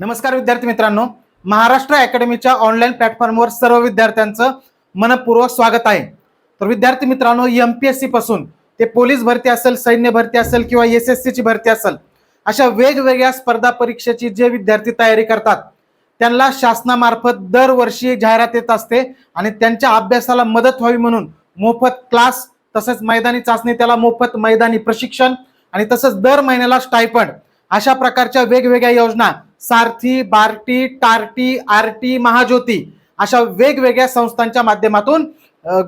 नमस्कार विद्यार्थी मित्रांनो. महाराष्ट्र अकॅडमीच्या ऑनलाईन प्लॅटफॉर्मवर सर्व विद्यार्थ्यांचं मनपूर्वक स्वागत आहे. तर विद्यार्थी मित्रांनो एम पी एस सी पासून ते पोलीस भरती असेल सैन्य भरती असेल किंवा एस एस ची भरती असेल अशा वेगवेगळ्या स्पर्धा परीक्षेची जे विद्यार्थी तयारी करतात त्यांना शासनामार्फत दरवर्षी जाहिरात येत असते आणि त्यांच्या अभ्यासाला मदत व्हावी म्हणून मोफत क्लास तसंच मैदानी चाचणी त्याला मोफत मैदानी प्रशिक्षण आणि तसंच दर महिन्याला स्टायफंड अशा प्रकारच्या वेगवेगळ्या योजना सारथी बार्टी टार्टी आरटी महाज्योती अशा वेगवेगळ्या संस्थांच्या माध्यमातून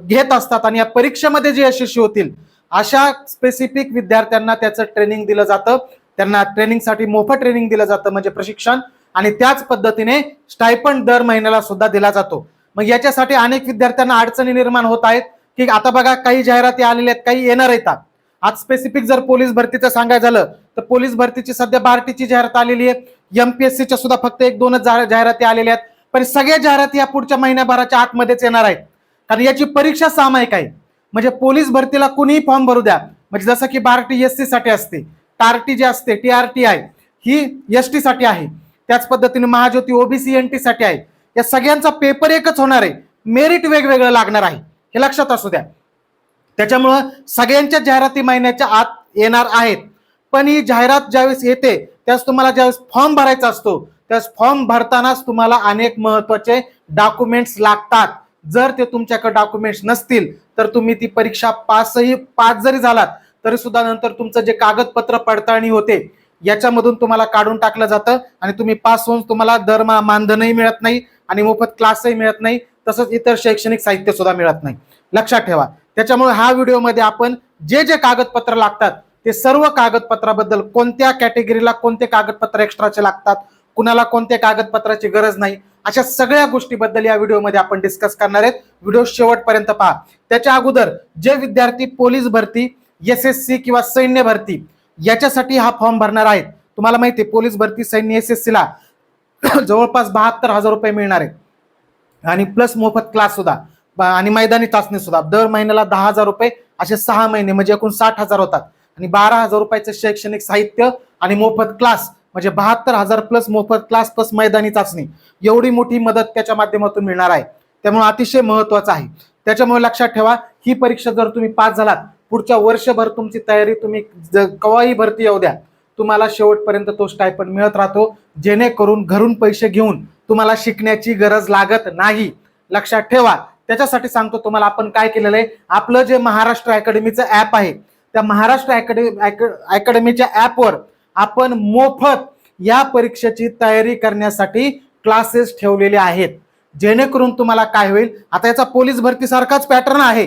घेत असतात आणि या परीक्षेमध्ये जे यशस्वी होतील अशा स्पेसिफिक विद्यार्थ्यांना त्याचं ट्रेनिंग दिलं जातं. त्यांना ट्रेनिंगसाठी मोफत ट्रेनिंग दिलं जातं म्हणजे प्रशिक्षण. आणि त्याच पद्धतीने स्टायपंड दर महिन्याला सुद्धा दिला जातो. मग याच्यासाठी अनेक विद्यार्थ्यांना अडचणी निर्माण होत आहेत की आता बघा काही जाहिराती आलेल्या आहेत काही येणार येतात आज स्पेसिफिक जर पोलीस भरतीचं सांगायचं झालं तर पोलीस भरतीची सध्या बार्टीची जाहिरात आलेली आहे. एमपीएससीच्या सुद्धा फक्त एक दोनच जाहिराती आलेल्या आहेत. पण सगळ्या जाहिराती या पुढच्या महिन्याभराच्या आतमध्येच येणार आहेत. कारण याची परीक्षा सामायिक आहे. म्हणजे पोलीस भरतीला कुणीही फॉर्म भरू द्या. म्हणजे जसं की बारटी एस सी साठी असते. टारटी जी असते टी आर टी आय ही एस टी साठी आहे. त्याच पद्धतीने महाज्योती ओबीसी एन टी साठी आहे. या सगळ्यांचा पेपर एकच होणार आहे. मेरिट वेगवेगळं लागणार आहे. हे लक्षात असू द्या. त्याच्यामुळं सगळ्यांच्या जाहिराती महिन्याच्या आत येणार आहेत. पण ही जाहिरात ज्यावेळेस येते त्यास तुम्हाला ज्यावेळेस फॉर्म भरायचा असतो त्यास फॉर्म भरतानाच तुम्हाला अनेक महत्त्वाचे डॉक्युमेंट्स लागतात. जर ते तुमच्याकडे डॉक्युमेंट्स नसतील तर तुम्ही ती परीक्षा पासही पास जरी झालात तरी सुद्धा नंतर तुमचं जे कागदपत्र पडताळणी होते याच्यामधून तुम्हाला काढून टाकलं जातं आणि तुम्ही पास होऊन तुम्हाला दरमा मानधनही मिळत नाही आणि मोफत क्लासही मिळत नाही तसंच इतर शैक्षणिक साहित्य सुद्धा मिळत नाही. लक्षात ठेवा. त्याच्यामुळे हा व्हिडिओमध्ये आपण जे जे कागदपत्र लागतात ते सर्व कागदपत्राबद्दल कोणत्या कॅटेगरीला कोणते कागदपत्र एक्स्ट्राचे लागतात कुणाला कोणत्या कागदपत्राची गरज नाही अशा सगळ्या गोष्टीबद्दल या व्हिडिओमध्ये आपण डिस्कस करणार आहेत. व्हिडिओ शेवटपर्यंत पहा. त्याच्या अगोदर जे विद्यार्थी पोलीस भरती एस एस सी किंवा सैन्य भरती याच्यासाठी हा फॉर्म भरणार आहेत. तुम्हाला माहिती आहे पोलीस भरती सैन्य एस एस सीला जवळपास बहात्तर हजार रुपये मिळणार आहेत आणि प्लस मोफत क्लास सुद्धा आणि मैदानी चाचणी सुद्धा. दर महिन्याला दहा हजार रुपये असे सहा महिने म्हणजे एकूण साठ हजार होतात. आणि बारा हजार रुपयाचं शैक्षणिक साहित्य आणि मोफत क्लास म्हणजे बहात्तर हजार प्लस मोफत क्लास प्लस मैदानी चाचणी. एवढी मोठी मदत त्याच्या माध्यमातून मिळणार आहे. त्यामुळे अतिशय महत्वाचं आहे. त्याच्यामुळे लक्षात ठेवा ही परीक्षा जर तुम्ही पास झालात पुढच्या वर्षभर तुमची तयारी तुम्ही ज- केव्हाही भरती येऊ द्या. तुम्हाला शेवटपर्यंत तो स्टायपंड मिळत राहतो जेणेकरून घरून पैसे घेऊन तुम्हाला शिकण्याची गरज लागत नाही. लक्षात ठेवा. त्याच्यासाठी सांगतो तुम्हाला आपण काय केलेलं आहे? आपलं जे महाराष्ट्र अकॅडमीचं ॲप आहे त्या महाराष्ट्र अकॅडमी अकॅडमीच्या ॲपवर आपण मोफत या परीक्षेची तयारी करण्यासाठी क्लासेस ठेवलेले आहेत. जेणेकरून तुम्हाला काय होईल आता याचा पोलीस भरतीसारखाच पॅटर्न आहे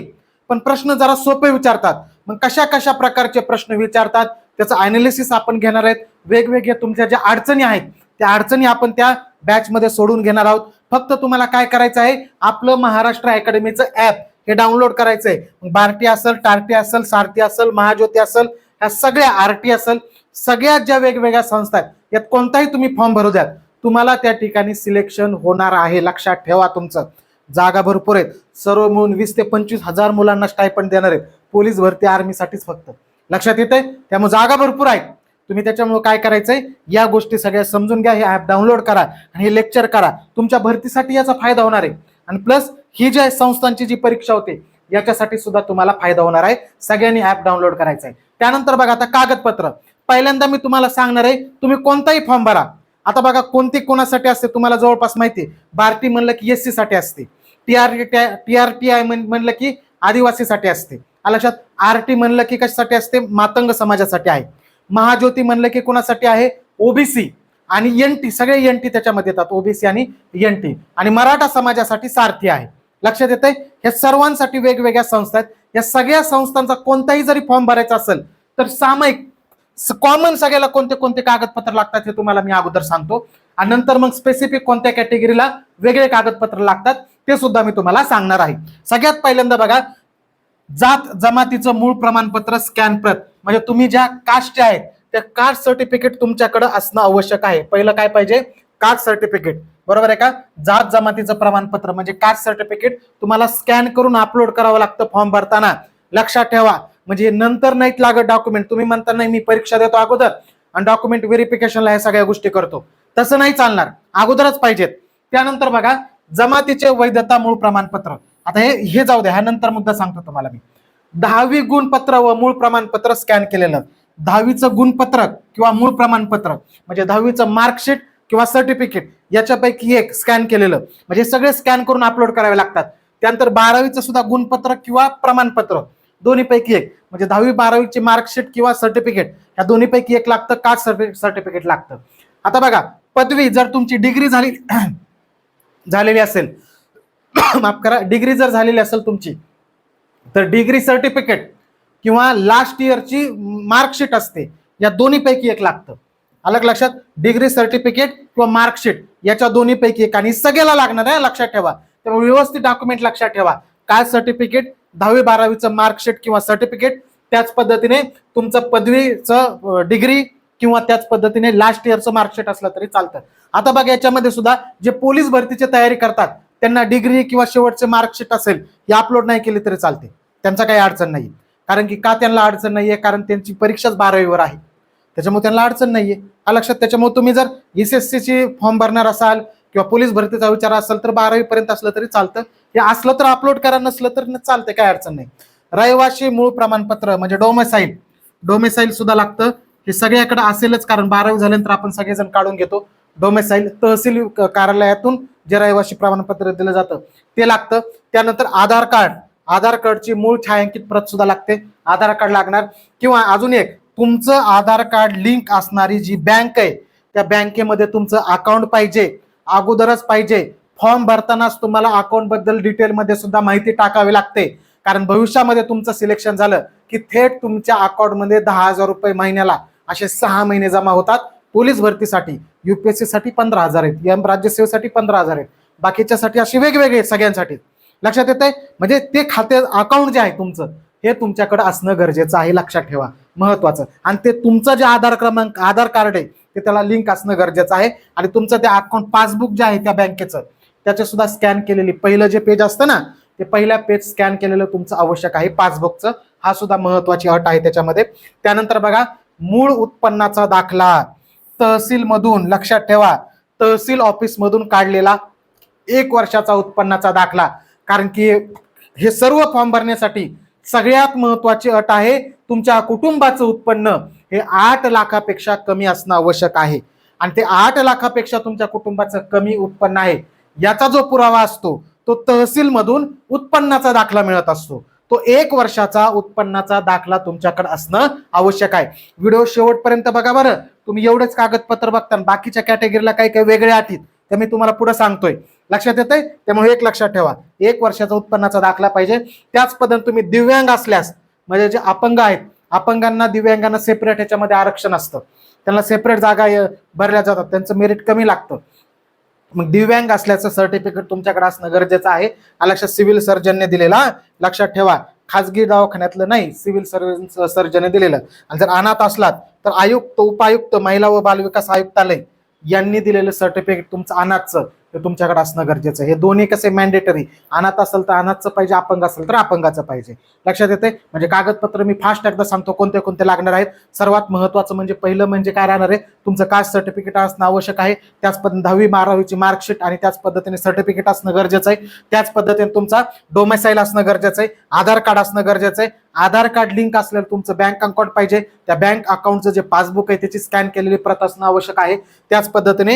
पण प्रश्न जरा सोपे विचारतात. मग कशा कशा प्रकारचे प्रश्न विचारतात त्याचं अनालिसिस आपण घेणार आहेत. वेगवेगळ्या तुमच्या ज्या अडचणी आहेत त्या अडचणी आपण त्या बॅचमध्ये सोडून घेणार आहोत. फक्त तुम्हाला काय करायचं आहे आपलं महाराष्ट्र अकॅडमीचं ॲप हे डाउनलोड करायचं आहे मग बार्टी असेल टार्टी असेल सारथी असेल महाज्योती असेल ह्या सगळ्या आरटी असेल सगळ्या ज्या वेगवेगळ्या संस्था आहेत यात कोणताही तुम्ही फॉर्म भरू द्या तुम्हाला त्या ठिकाणी सिलेक्शन होणार आहे लक्षात ठेवा तुमचं. जागा भरपूर आहेत. सर्व मिळून वीस ते पंचवीस हजार मुलांना स्टायपंड देणार आहेत. पोलीस भरती आर्मीसाठीच फक्त. लक्षात येते त्यामुळे जागा भरपूर आहेत. तुम्ही त्याच्यामुळे काय करायचंय? या गोष्टी सगळ्या समजून घ्या हे ॲप डाउनलोड करा आणि हे लेक्चर करा. तुमच्या भरतीसाठी याचा फायदा होणार आहे. आणि प्लस ही ज्या संस्थांची जी परीक्षा होते याच्यासाठी सुद्धा तुम्हाला फायदा होणार आहे. सगळ्यांनी ऍप डाउनलोड करायचं आहे त्यानंतर बघा आता कागदपत्र. पहिल्यांदा मी तुम्हाला सांगणार आहे तुम्ही कोणताही फॉर्म भरा. आता बघा कोणती कोणासाठी असते तुम्हाला जवळपास माहिती आहे. म्हणलं की एस सी साठी असते. T R T R T I म्हणलं की आदिवासीसाठी असते. लक्षात आर टी म्हणलं की कशासाठी असते? मातंग समाजासाठी आहे. महाज्योती म्हणलं की कोणासाठी आहे? ओबीसी आणि एन टी सगळे एन टी त्याच्यामध्ये येतात. ओबीसी आणि एन टी आणि मराठा समाजासाठी सारथी आहे. लक्षात येते या सर्वांसाठी वेगवेगळ्या संस्था आहेत. या सगळ्या संस्थांचा कोणताही जरी फॉर्म भरायचा असेल तर सामायिक कॉमन सगळ्याला कोणते कोणते कागदपत्र लागतात हे तुम्हाला मी अगोदर सांगतो. आणि नंतर मग स्पेसिफिक कोणत्या कॅटेगरीला वेगळे कागदपत्र लागतात ते सुद्धा मी तुम्हाला सांगणार आहे. सगळ्यात पहिल्यांदा बघा जात जमातीचं मूळ प्रमाणपत्र स्कॅन प्रत म्हणजे तुम्ही ज्या कास्टच्या आहेत त्या कास्ट सर्टिफिकेट तुमच्याकडे असणं आवश्यक आहे. पहिलं काय पाहिजे? कास्ट सर्टिफिकेट बरोबर आहे का? जात जमातीचं प्रमाणपत्र म्हणजे कास्ट सर्टिफिकेट तुम्हाला स्कॅन करून अपलोड करावं लागतं फॉर्म भरताना. लक्षात ठेवा. म्हणजे नंतर नाहीत लागत डॉक्युमेंट तुम्ही म्हणता नाही मी परीक्षा देतो अगोदर आणि डॉक्युमेंट व्हेरिफिकेशनला ह्या सगळ्या गोष्टी करतो. तसं नाही चालणार. अगोदरच पाहिजेत. त्यानंतर बघा जमातीचे वैधता मूळ प्रमाणपत्र. आता हे हे जाऊ द्या. हा नंतर मुद्दा सांगतो तुम्हाला मी. दहावी गुणपत्र व मूळ प्रमाणपत्र स्कॅन केलेलं. दहावीचं गुणपत्र किंवा मूळ प्रमाणपत्र. म्हणजे दहावीचं मार्कशीट किंवा सर्टिफिकेट याच्यापैकी एक स्कॅन केलेलं. म्हणजे सगळे स्कॅन करून अपलोड करावे लागतात. त्यानंतर बारावीचं सुद्धा गुणपत्र किंवा प्रमाणपत्र दोन्हीपैकी एक. म्हणजे दहावी बारावीची मार्कशीट किंवा सर्टिफिकेट ह्या दोन्हीपैकी एक लागतं कास्ट सर्टिफिकेट लागतं? आता बघा पदवी जर तुमची डिग्री झाली झालेली असेल माफ करा डिग्री जर झालेली असेल तुमची तर डिग्री सर्टिफिकेट किंवा लास्ट इयरची मार्कशीट असते या दोन्हीपैकी एक लागतं. अलग लक्षात डिग्री सर्टिफिकेट किंवा मार्कशीट याच्या दोन्ही पैकी एक. आणि सगळ्याला लागणार आहे लक्षात ठेवा. त्यामुळे व्यवस्थित डॉक्युमेंट लक्षात ठेवा. काय सर्टिफिकेट दहावी बारावीचं मार्कशीट किंवा सर्टिफिकेट त्याच पद्धतीने तुमचं पदवीचं डिग्री किंवा त्याच पद्धतीने लास्ट इयरचं मार्कशीट असलं तरी चालतं. आता बघा याच्यामध्ये सुद्धा जे पोलीस भरतीची तयारी करतात त्यांना डिग्री किंवा शेवटचे मार्कशीट असेल हे अपलोड नाही केली तरी चालते. त्यांचा काही अडचण नाही. कारण की का त्यांना अडचण नाहीये? कारण त्यांची परीक्षाच बारावीवर आहे. त्याच्यामुळे त्यांना अडचण नाहीये. हा लक्षात त्याच्यामुळे तुम्ही जर एस एस सीची फॉर्म भरणार असाल किंवा पोलीस भरतीचा विचार असेल तर बारावी पर्यंत असलं तरी चालतं. हे असलं तर अपलोड करा नसलं तर चालतं काय अडचण नाही. रहिवाशी मूळ प्रमाणपत्र म्हणजे डोमेसाईल डोमेसाईल सुद्धा लागतं. हे सगळ्याकडे असेलच कारण बारावी झाल्यानंतर आपण सगळेजण काढून घेतो. डोमेसाईल तहसील कार्यालयातून जे रहिवाशी प्रमाणपत्र दिलं जातं ते लागतं. त्यानंतर आधार कार्ड. आधार कार्डची मूळ छायांकित प्रत सुद्धा लागते. आधार कार्ड लागणार. किंवा अजून एक तुमचं आधार कार्ड लिंक असणारी जी बँक आहे त्या बँकेमध्ये तुमचं अकाउंट पाहिजे अगोदरच पाहिजे. फॉर्म भरतानाच तुम्हाला अकाउंटबद्दल डिटेलमध्ये सुद्धा माहिती टाकावी लागते. कारण भविष्यामध्ये तुमचं सिलेक्शन झालं की थेट तुमच्या अकाउंटमध्ये दहा हजार रुपये महिन्याला असे सहा महिने जमा होतात. पोलीस भरतीसाठी युपीएससी साठी पंधरा हजार आहेत एम राज्यसेवेसाठी पंधरा हजार आहेत. बाकीच्यासाठी असे वेगवेगळे आहेत सगळ्यांसाठी. लक्षात येत आहे म्हणजे ते खाते अकाउंट जे आहे तुमचं हे तुमच्याकडे असणं गरजेचं आहे लक्षात ठेवा. महत्वाचं. आणि ते तुमचं जे आधार क्रमांक आधार कार्ड आहे ते त्याला लिंक असणं गरजेचं आहे. आणि तुमचं ते अकाउंट पासबुक जे आहे त्या बँकेचं त्याचे सुद्धा स्कॅन केलेली पहिलं जे पेज असतं ना ते पहिल्या पेज स्कॅन केलेलं तुमचं आवश्यक आहे. पासबुकचं हा सुद्धा महत्वाची अट आहे त्याच्यामध्ये. त्यानंतर बघा मूळ उत्पन्नाचा दाखला तहसील मधून लक्षात ठेवा तहसील ऑफिस मधून काढलेला एक वर्षाचा उत्पन्नाचा दाखला. कारण की हे सर्व फॉर्म भरण्यासाठी सगळ्यात महत्वाची अट आहे तुमच्या कुटुंबाचं उत्पन्न हे आठ लाखापेक्षा कमी असणं आवश्यक आहे. आणि ते आठ लाखापेक्षा तुमच्या कुटुंबाचं कमी उत्पन्न आहे. याचा जो पुरावा असतो तो तहसीलमधून उत्पन्नाचा दाखला मिळत असतो. तो एक वर्षाचा उत्पन्नाचा दाखला तुमच्याकडे असणं आवश्यक आहे. व्हिडिओ शेवटपर्यंत बघा बरं. तुम्ही एवढेच कागदपत्र बघता आणि बाकीच्या कॅटेगरीला काही काही वेगळ्या आठीत ते मी तुम्हाला पुढे सांगतोय. लक्षात येतंय? त्यामुळे एक लक्षात ठेवा. एक वर्षाचा उत्पन्नाचा दाखला पाहिजे. त्याच पद्धतीने तुम्ही दिव्यांग असल्यास म्हणजे जे अपंग आहेत अपंगांना दिव्यांगांना सेपरेट ह्याच्यामध्ये आरक्षण असतं. त्यांना सेपरेट जागा भरल्या जातात. त्यांचं मेरिट कमी लागतं. मग दिव्यांग असल्याचं सर्टिफिकेट तुमच्याकडे असणं गरजेचं आहे. लक्षात सिव्हिल सर्जनने दिलेला. लक्षात ठेवा खाजगी दवाखान्यातलं नाही सिव्हिल सर्जन सर्जनने दिलेलं. आणि जर अनाथ असलात तर आयुक्त उपायुक्त महिला व बालविकास आयुक्तालय यांनी दिलेलं सर्टिफिकेट तुमचं अनाथचं. ते तुमच्याकडे असणं गरजेचं आहे. हे दोन्ही कसे मॅन्डेटरी अनाथ असेल तर अनाथचं पाहिजे अपंग असेल तर अपंगाचं पाहिजे. लक्षात येते म्हणजे कागदपत्र मी फास्ट एकदा सांगतो कोणते कोणते लागणार आहेत. सर्वात महत्वाचं म्हणजे पहिलं म्हणजे काय राहणार आहे? तुमचं कास्ट सर्टिफिकेट असणं आवश्यक आहे. त्याच पद्धतीने दहावी बारावीची मार्कशीट आणि त्याच पद्धतीने सर्टिफिकेट असणं गरजेचं आहे. त्याच पद्धतीने तुमचा डोमेसाईल असणं गरजेचं आहे. आधार कार्ड असणं गरजेचं आहे. आधार कार्ड लिंक असलेलं तुमचं बँक अकाउंट पाहिजे. त्या बँक अकाउंटचं जे पासबुक आहे त्याची स्कॅन केलेली प्रत असणं आवश्यक आहे. त्याच पद्धतीने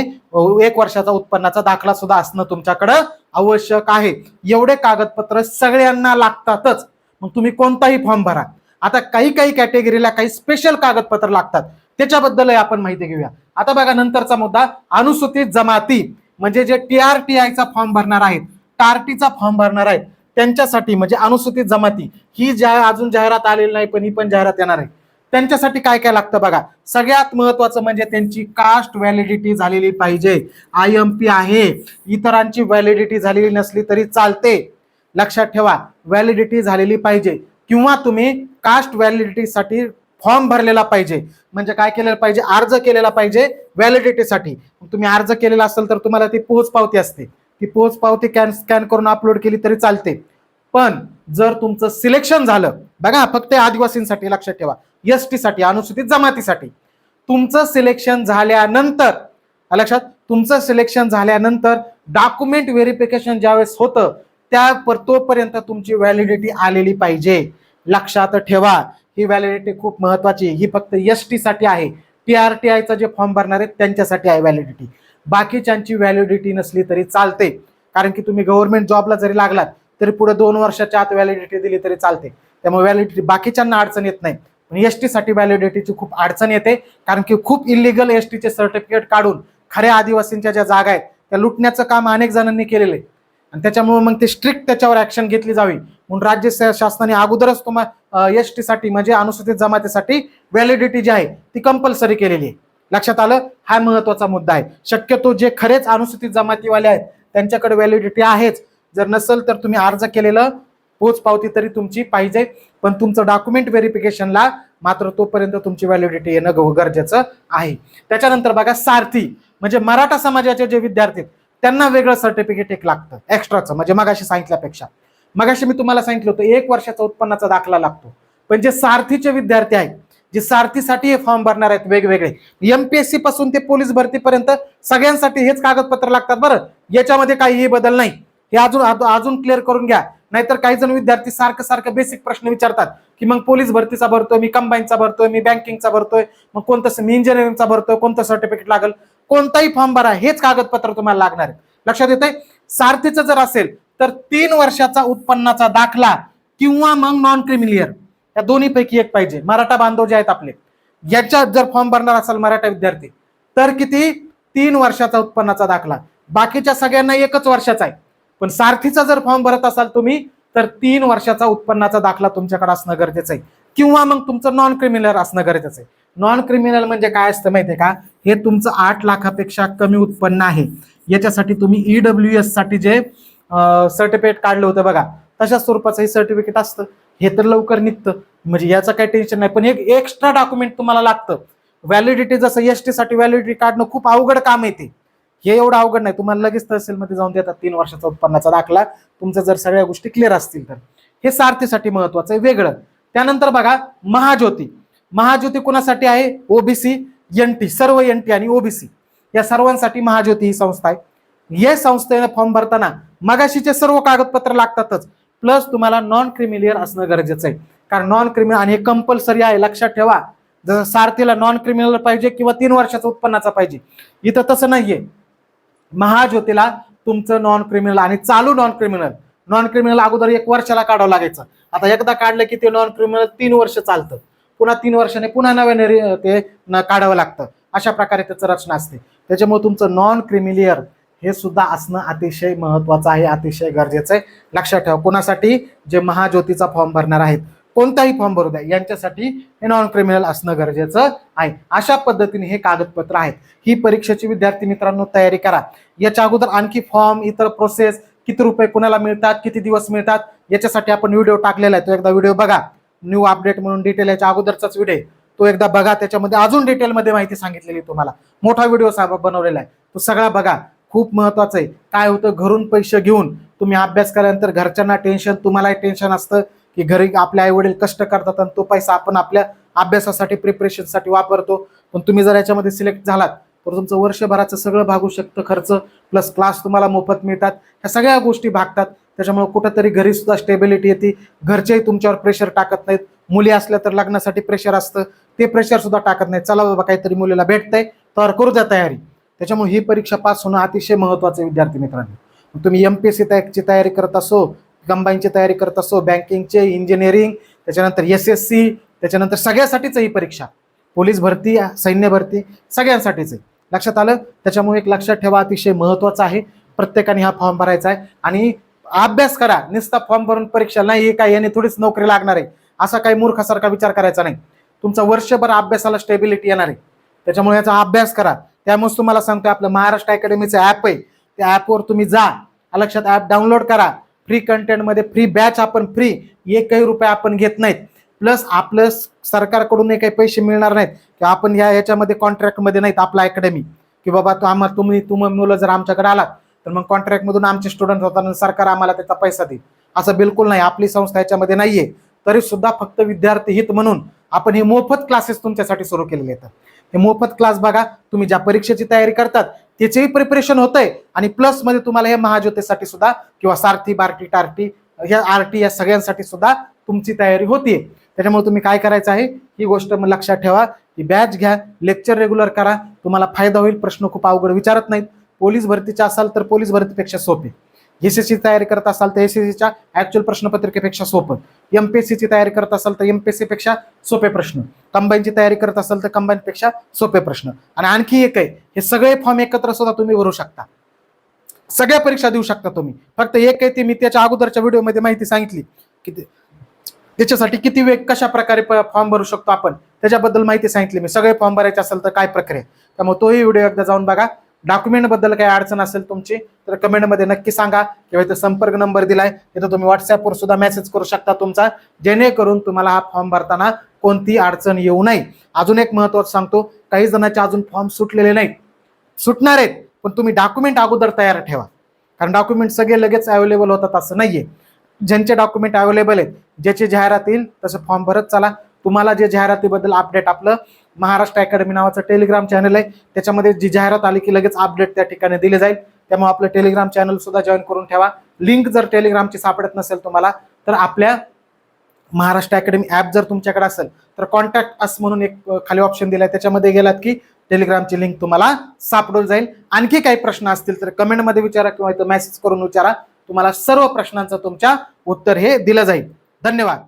एक वर्षाचा उत्पन्नाचा दाखला सुद्धा असणं तुमच्याकडं आवश्यक आहे. एवढे कागदपत्र सगळ्यांना लागतातच. मग तुम्ही कोणताही फॉर्म भरा. आता काही काही कॅटेगरीला काही स्पेशल कागदपत्र लागतात. त्याच्याबद्दलही आपण माहिती घेऊया. आता बघा नंतरचा मुद्दा अनुसूचित जमाती. म्हणजे जे टी आर टी आयचा फॉर्म भरणार आहेत. टार्टीचा फॉर्म भरणार आहेत. त्यांच्यासाठी म्हणजे अनुसूचित जमाती ही ज्या अजून जाहिरात आलेली नाही पण ही पण जाहिरात येणार आहे. त्यांच्यासाठी काय काय लागतं बघा. सगळ्यात महत्वाचं म्हणजे त्यांची कास्ट व्हॅलिडिटी झालेली पाहिजे. आय एम पी आहे. इतरांची व्हॅलिडिटी झालेली नसली तरी चालते. लक्षात ठेवा व्हॅलिडिटी झालेली पाहिजे. किंवा तुम्ही कास्ट व्हॅलिडिटीसाठी फॉर्म भरलेला पाहिजे. म्हणजे काय केलेलं पाहिजे? अर्ज केलेला पाहिजे व्हॅलिडिटीसाठी तुम्ही अर्ज केलेला असेल तर तुम्हाला ती पोहोच पावती असते. ती पोच पावती कॅन स्कॅन करून अपलोड केली तरी चालते. पण जर तुमचं सिलेक्शन झालं बघा फक्त आदिवासींसाठी लक्षात ठेवा. एस टीसाठी अनुसूचित जमातीसाठी. तुमचं सिलेक्शन झाल्यानंतर लक्षात तुमचं सिलेक्शन झाल्यानंतर डॉक्युमेंट व्हेरिफिकेशन ज्यावेळेस होतं त्या पर- तोपर्यंत तुमची व्हॅलिडिटी आलेली पाहिजे. लक्षात ठेवा. ही व्हॅलिडिटी खूप महत्वाची ही फक्त एस टीसाठी आहे. टी आर टी आयचा जे फॉर्म भरणार आहेत त्यांच्यासाठी आहे व्हॅलिडिटी बाकीच्यांची व्हॅलिडिटी नसली तरी चालते. कारण की तुम्ही गव्हर्नमेंट जॉबला जरी लागलात तरी पुढे दोन वर्षाच्या आत व्हॅलिडिटी दिली तरी चालते. त्यामुळे व्हॅलिडिटी बाकीच्यांना अडचण येत नाही. पण एस टीसाठी व्हॅलिडिटीची खूप अडचण येते. कारण की खूप इलिगल एस टीचे सर्टिफिकेट काढून खऱ्या आदिवासींच्या ज्या जागा आहेत त्या लुटण्याचं काम अनेक जणांनी केलेलं. आहे आणि त्याच्यामुळे मग ते स्ट्रिक्ट त्याच्यावर ऍक्शन घेतली जावी. म्हणून राज्य शासनाने अगोदरच तुम्हाला एस टीसाठी म्हणजे अनुसूचित जमातीसाठी व्हॅलिडिटी जी आहे ती कंपल्सरी केलेली आहे. लक्षात आलं? हा महत्त्वाचा मुद्दा आहे. शक्यतो जे खरेच अनुसूचित जमातीवाले आहेत त्यांच्याकडे व्हॅलिडिटी आहेच. जर नसेल तर तुम्ही अर्ज केलेलं पोच पावती तरी तुमची पाहिजे. पण तुमचं डॉक्युमेंट व्हेरिफिकेशनला मात्र तोपर्यंत तुमची व्हॅलिडिटी येणं ग- गरजेचं आहे. त्याच्यानंतर बघा सारथी. म्हणजे मराठा समाजाचे जे विद्यार्थी आहेत, त्यांना वेगळं सर्टिफिकेट एक लागतं. एक्स्ट्राचं म्हणजे मगाशी सांगितल्यापेक्षा. मगाशी मी तुम्हाला सांगितलं होतं एक वर्षाचा उत्पन्नाचा दाखला लागतो. पण जे सारथीचे विद्यार्थी आहेत जे सारथीसाठी हे फॉर्म भरणार आहेत वेगवेगळे. एमपीएससी पासून ते पोलीस भरतीपर्यंत सगळ्यांसाठी हेच कागदपत्र लागतात बरं. याच्यामध्ये काहीही बदल नाही. हे अजून अजून- अजून क्लिअर करून घ्या. नाहीतर काही जण विद्यार्थी सारखं सारखं बेसिक प्रश्न विचारतात की मग पोलीस भरतीचा भरतोय मी कंबाईनचा भरतोय मी बँकिंगचा भरतोय मग कोणतं मी इंजिनिअरिंगचा भरतोय कोणतं सर्टिफिकेट लागेल? कोणताही फॉर्म भरा हेच कागदपत्र तुम्हाला लागणार आहे लक्षात येतंय? सारथीचं जर असेल तर तीन वर्षाचा उत्पन्नाचा दाखला किंवा मग नॉन क्रिमिलियर या दोन्ही पैकी एक पाहिजे. मराठा बांधव जे आहेत आपले. याच्यात जर फॉर्म भरणार असाल मराठा विद्यार्थी तर किती? तीन वर्षाचा उत्पन्नाचा दाखला. बाकीच्या सगळ्यांना एकच वर्षाचा आहे. पण सारथीचा जर फॉर्म भरत असाल तुम्ही तर तीन वर्षाचा उत्पन्नाचा दाखला तुमच्याकडे असणं गरजेचं आहे. किंवा मग तुमचं नॉन क्रिमिनल असणं गरजेचं आहे. नॉन क्रिमिनल म्हणजे काय असतं माहितीये का? हे तुमचं आठ लाखापेक्षा कमी उत्पन्न आहे. याच्यासाठी तुम्ही ईडब्ल्यू एससाठी जे सर्टिफिकेट काढलं होतं बघा तशा स्वरूपाचं हे सर्टिफिकेट असतं. हे तर लवकर निघतं. म्हणजे याचं काही टेन्शन नाही. पण एक एक्स्ट्रा डॉक्युमेंट तुम्हाला लागतं. व्हॅलिडिटी जसं एस टी साठी व्हॅलिडिटी काढणं खूप अवघड काम येते हे एवढं अवघड नाही. तुम्हाला लगेच तहसीलमध्ये जाऊन देतात. तीन वर्षाचा उत्पन्नाचा दाखला. तुमचं जर सगळ्या गोष्टी क्लिअर असतील तर. हे सारथीसाठी महत्वाचं आहे. वेगळं. त्यानंतर बघा महाज्योती. महाज्योती कोणासाठी आहे? ओबीसी एन टी सर्व एन टी आणि ओबीसी या सर्वांसाठी महाज्योती ही संस्था आहे. या संस्थेने फॉर्म भरताना मगाशीचे सर्व कागदपत्र लागतातच. प्लस तुम्हाला नॉन क्रिमिलियर असणं गरजेचं आहे. कारण नॉन क्रिमिनल आणि हे कंपल्सरी आहे लक्षात ठेवा. जसं सारथीला नॉन क्रिमिनल पाहिजे किंवा तीन वर्षाचा उत्पन्नाचा पाहिजे. इथं तसं नाहीये. महाज्योतीला तुमचं नॉन क्रिमिनल आणि चालू नॉन क्रिमिनल नॉन क्रिमिनल अगोदर एक वर्षाला काढावं लागायचं. आता एकदा काढलं की ते नॉन क्रिमिनल तीन वर्ष चालतं. पुन्हा तीन वर्षाने पुन्हा नव्याने ते न- काढावं लागतं. अशा प्रकारे त्याचं रचना असते. त्याच्यामुळे तुमचं नॉन क्रिमिलियर हे सुद्धा असणं अतिशय महत्वाचं आहे अतिशय गरजेचं आहे. लक्षात ठेवा कोणासाठी? जे महाज्योतीचा फॉर्म भरणार आहेत. कोणताही फॉर्म भरू द्या. यांच्यासाठी हे नॉन क्रिमिनल असणं गरजेचं आहे. अशा पद्धतीने हे कागदपत्र आहेत. ही परीक्षेची विद्यार्थी मित्रांनो तयारी करा. याच्या अगोदर आणखी फॉर्म इतर प्रोसेस किती रुपये कुणाला मिळतात किती दिवस मिळतात याच्यासाठी आपण व्हिडिओ टाकलेला आहे. तो एकदा व्हिडिओ बघा. न्यू अपडेट म्हणून डिटेल याच्या अगोदरचाच व्हिडिओ तो एकदा बघा. त्याच्यामध्ये अजून डिटेलमध्ये माहिती सांगितलेली तुम्हाला. मोठा व्हिडिओ साहेब बनवलेला आहे. तो सगळा बघा. खूप महत्वाचं आहे. काय होतं? घरून पैसे घेऊन तुम्ही अभ्यास केल्यानंतर घरच्यांना टेन्शन तुम्हालाही टेन्शन असतं की घरी आपले आई वडील कष्ट करतात आणि तो पैसा आपण आपल्या अभ्यासासाठी प्रिपरेशनसाठी वापरतो. पण तुम्ही जर याच्यामध्ये सिलेक्ट झालात तर तुमचं वर्षभराचं सगळं भागू शकतं खर्च प्लस क्लास तुम्हाला मोफत मिळतात. ह्या सगळ्या गोष्टी भागतात. त्याच्यामुळे कुठंतरी घरी सुद्धा स्टेबिलिटी येते. घरचेही तुमच्यावर प्रेशर टाकत नाहीत. मुली असल्या तर लग्नासाठी प्रेशर असतं. ते प्रेशर सुद्धा टाकत नाहीत. चला बाबा काहीतरी मुलीला भेटतंय. तर करू द्या तयारी. त्याच्यामुळे ही परीक्षा पास होणं अतिशय महत्वाचं आहे विद्यार्थी मित्रांनो. मग तुम्ही एम पी एस सी तयारी करत असो कंबाईनची तयारी करत असो बँकिंगचे इंजिनिअरिंग त्याच्यानंतर एस एस सी त्याच्यानंतर सगळ्यासाठीच ही परीक्षा. पोलीस भरती सैन्य भरती सगळ्यांसाठीच आहे. लक्षात आलं? त्याच्यामुळे एक लक्षात ठेवा अतिशय महत्वाचं आहे. प्रत्येकाने हा फॉर्म भरायचा आहे. आणि अभ्यास करा. नुसता फॉर्म भरून परीक्षा नाही हे काय याने थोडीच नोकरी लागणार आहे. असा काही मूर्खासारखा विचार करायचा नाही. तुमचा वर्षभर अभ्यासाला स्टेबिलिटी येणार आहे. त्याच्यामुळे याचा अभ्यास करा. त्यामुळे तुम्हाला सांगतो आपलं महाराष्ट्र अकॅडमीचं ॲप आहे. त्या ॲपवर तुम्ही जा. लक्षात ॲप डाउनलोड करा. फ्री कंटेंटमध्ये फ्री बॅच आपण फ्री एकही रुपये आपण घेत नाहीत. प्लस आपलं सरकारकडूनही सरकारकडून काही पैसे मिळणार नाहीत. किंवा आपण या याच्यामध्ये कॉन्ट्रॅक्टमध्ये नाहीत आपला अकॅडमी की बाबा तो आम्हाला तुम्ही तुम्ही मुलं जर आमच्याकडे आलात तर मग कॉन्ट्रॅक्टमधून आमचे स्टुडंट होतात आणि सरकार आम्हाला त्याचा पैसा देईल. असं बिलकुल नाही. आपली संस्था याच्यामध्ये नाहीये. तरी सुद्धा फक्त विद्यार्थी हित म्हणून आपण हे मोफत क्लासेस तुमच्यासाठी सुरू केलेले आहेत. हे मोफत क्लास बघा. तुम्ही ज्या परीक्षेची तयारी करतात त्याचेही प्रिपरेशन होतंय. आणि प्लसमध्ये तुम्हाला हे महाज्योतीसाठी सुद्धा किंवा सारथी बार्टी टार्टी ह्या आर टी या सगळ्यांसाठी सुद्धा तुमची तयारी होतीये. त्याच्यामुळे तुम्ही काय करायचं आहे? ही गोष्ट मग लक्षात ठेवा. की बॅच घ्या लेक्चर रेग्युलर करा. तुम्हाला फायदा होईल प्रश्न खूप अवघड विचारत नाहीत. पोलीस भरतीच्या असाल तर पोलीस भरतीपेक्षा सोपे. एस ची तयारी करत असाल तर एसएससीच्या ऍक्च्युअल प्रश्नपत्रिकेपेक्षा सोपं. एमपीएससीची तयारी करत असाल तर एमपीएससीपेक्षा सोपे प्रश्न. कंबाईनची तयारी करत असाल तर कंबाईनपेक्षा सोपे प्रश्न. आणि आणखी एक आहे हे सगळे फॉर्म एकत्र सुद्धा तुम्ही भरू शकता. सगळ्या परीक्षा देऊ शकता तुम्ही. फक्त एक आहे ती मी त्याच्या अगोदरच्या व्हिडिओमध्ये माहिती सांगितली. की त्याच्यासाठी किती वेग कशा प्रकारे फॉर्म भरू शकतो आपण त्याच्याबद्दल माहिती सांगितली मी. सगळे फॉर्म भरायचे असेल तर काय प्रक्रिया त्यामुळे तोही व्हिडिओ एकदा जाऊन बघा. डॉक्युमेंटबद्दल काही अडचण असेल तुमची तर कमेंटमध्ये नक्की सांगा. किंवा इथं संपर्क नंबर दिलाय तिथं तुम्ही व्हॉट्सॲपवर सुद्धा मेसेज करू शकता तुमचा. जेणेकरून तुम्हाला हा फॉर्म भरताना कोणती अडचण येऊ नये. अजून एक महत्वाचं सांगतो काही जणांचे अजून फॉर्म सुटलेले नाहीत. सुटणार आहेत पण तुम्ही डॉक्युमेंट अगोदर तयार ठेवा. कारण डॉक्युमेंट सगळे लगेच अवेलेबल होतात असं नाहीये. ज्यांचे डॉक्युमेंट अवेलेबल आहेत ज्याची जाहिरात येईल तसं फॉर्म भरत चला. तुम्हाला जे जाहिरातीबद्दल अपडेट आपलं महाराष्ट्र अकॅडमी नावाचं टेलिग्राम चॅनल आहे. त्याच्यामध्ये जी जाहिरात आली की लगेच अपडेट त्या ठिकाणी दिले जाईल. त्यामुळे आपलं टेलिग्राम चॅनल सुद्धा जॉईन करून ठेवा. लिंक जर टेलिग्रामची सापडत नसेल तुम्हाला तर आपल्या महाराष्ट्र अकॅडमी ॲप जर तुमच्याकडे असेल तर कॉन्टॅक्ट अस म्हणून एक खाली ऑप्शन दिलाय. त्याच्यामध्ये गेलात की टेलिग्रामची लिंक तुम्हाला सापडून जाईल. आणखी काही प्रश्न असतील तर कमेंटमध्ये विचारा किंवा इथं मेसेज करून विचारा. तुम्हाला सर्व प्रश्नांचं तुमच्या उत्तर हे दिलं जाईल. धन्यवाद.